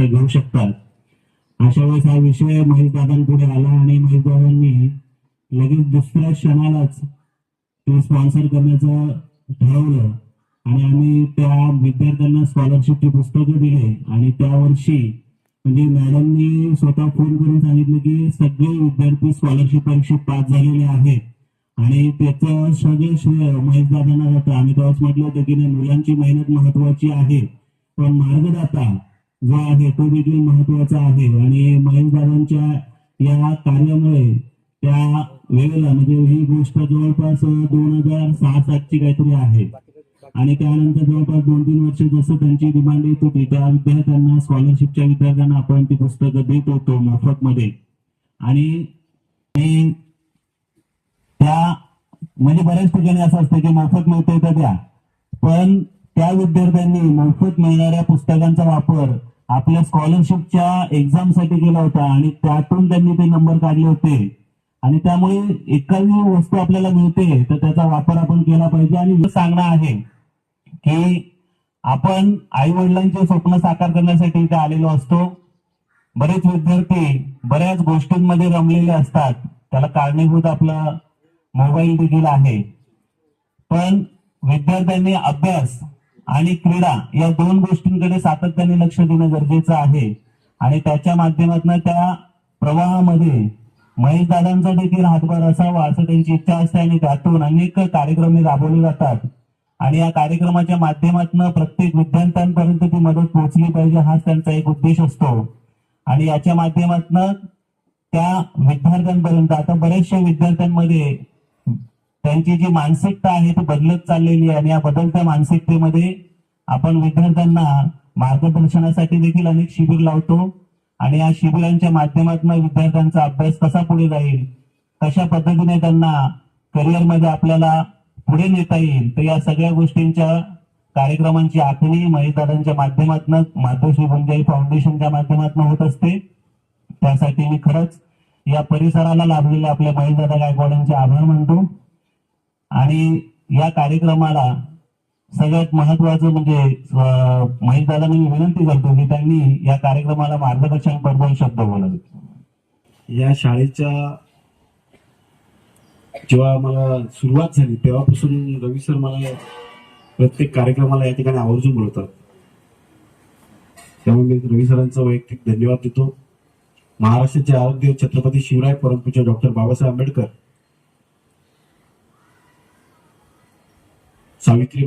ते घेऊ शकतात. अशा वेळेस हा विषय महेश दादांपुढे आला आणि महेश दादांनी लगेच दुसऱ्या क्षणालाच ते स्पॉन्सर करण्याचं ठरवलं. आणि आम्ही त्या विद्यार्थ्यांना स्कॉलरशिपची पुस्तकं दिले आणि त्या वर्षी म्हणजे मॅडमनी स्वतः फोन करून सांगितलं की सगळे विद्यार्थी स्कॉलरशिप परीक्षेत पास झालेले आहेत. आणि त्याचं सगळं श्रेय महेश दादांना जातं आम्ही तेव्हाच म्हटलं होतं की मुलांची मेहनत महत्वाची आहे. पण मार्गदाता जो आहे तो देखील महत्त्वाचा आहे. आणि महेश दादांच्या या कार्यामुळे त्या वेळेला म्हणजे ही गोष्ट जवळपास दोन हजार सहा सातची काहीतरी आहे. आणि त्यानंतर जवळपास दोन तीन वर्ष जसं त्यांची डिमांड येत होती त्या विद्यार्थ्यांना स्कॉलरशिपच्या विद्यार्थ्यांना आपण ती पुस्तकं देत होतो मोफत मध्ये आणि आणि त्या म्हणजे बऱ्याच ठिकाणी असं असतं की मोफत मिळते तर द्या. पण त्या विद्यार्थ्यांनी मोफत मिळणाऱ्या पुस्तकांचा वापर आपल्या स्कॉलरशिपच्या एक्झामसाठी केला होता आणि त्यातून त्यांनी ते नंबर काढले होते. आणि त्यामुळे एखादी वस्तू आपल्याला मिळते तर त्याचा वापर आपण केला पाहिजे. आणि सांगणं आहे की आपण आई वडिलांचे स्वप्न साकार करण्यासाठी इथे आलेलो असतो. बरेच विद्यार्थी बऱ्याच गोष्टींमध्ये रमलेले असतात. त्याला कारणीभूत आपला मोबाईल देखील आहे. पण विद्यार्थ्यांनी अभ्यास आणि क्रीडा या दोन गोष्टींकडे सातत्याने लक्ष देणं गरजेचं आहे. आणि त्याच्या माध्यमातून त्या प्रवाहामध्ये महेश दादांचा देखील हातभार असावा असं त्यांची इच्छा असते आणि त्यातून अनेक कार्यक्रम राबवले जातात. आणि या कार्यक्रमाच्या माध्यमातून प्रत्येक विद्यार्थ्यांपर्यंत ती मदत पोहोचली पाहिजे हाच त्यांचा एक उद्देश असतो. आणि याच्या माध्यमातून त्या विद्यार्थ्यांपर्यंत आता बऱ्याचशा विद्यार्थ्यांमध्ये त्यांची जी मानसिकता आहे ती बदलत चाललेली आहे. आणि या बदलत्या मानसिकतेमध्ये आपण विद्यार्थ्यांना मार्गदर्शनासाठी देखील अनेक शिबिर लावतो. आणि या शिबिरांच्या माध्यमातून विद्यार्थ्यांचा अभ्यास कसा पुढे जाईल कशा पद्धतीने त्यांना करिअरमध्ये आपल्याला पुढे नेता येईल तर या सगळ्या गोष्टींच्या कार्यक्रमांची आखणी महेशदादांच्या माध्यमातून मातोश्री गुंजाई फाउंडेशनच्या माध्यमातून होत असते. त्यासाठी मी खरंच या परिसराला लाभलेल्या आपल्या महेशदादा गायकवाडांचे आभार मानतो. आणि या कार्यक्रमाला सगळ्यात महत्वाचं म्हणजे अं, महेशदादांना मी विनंती करतो की त्यांनी या कार्यक्रमाला मार्गदर्शन पर शब्द बोलावे. या शाळेच्या जेव्हा मला सुरुवात झाली तेव्हापासून रवी सर मला प्रत्येक कार्यक्रमाला या ठिकाणी आवर्जून बोलतात त्यामुळे मी रवी सरांचा वैयक्तिक धन्यवाद देतो. महाराष्ट्राचे आरोग्य छत्रपती शिवराय परमपूज्य डॉक्टर बाबासाहेब आंबेडकर सावित्रीबाई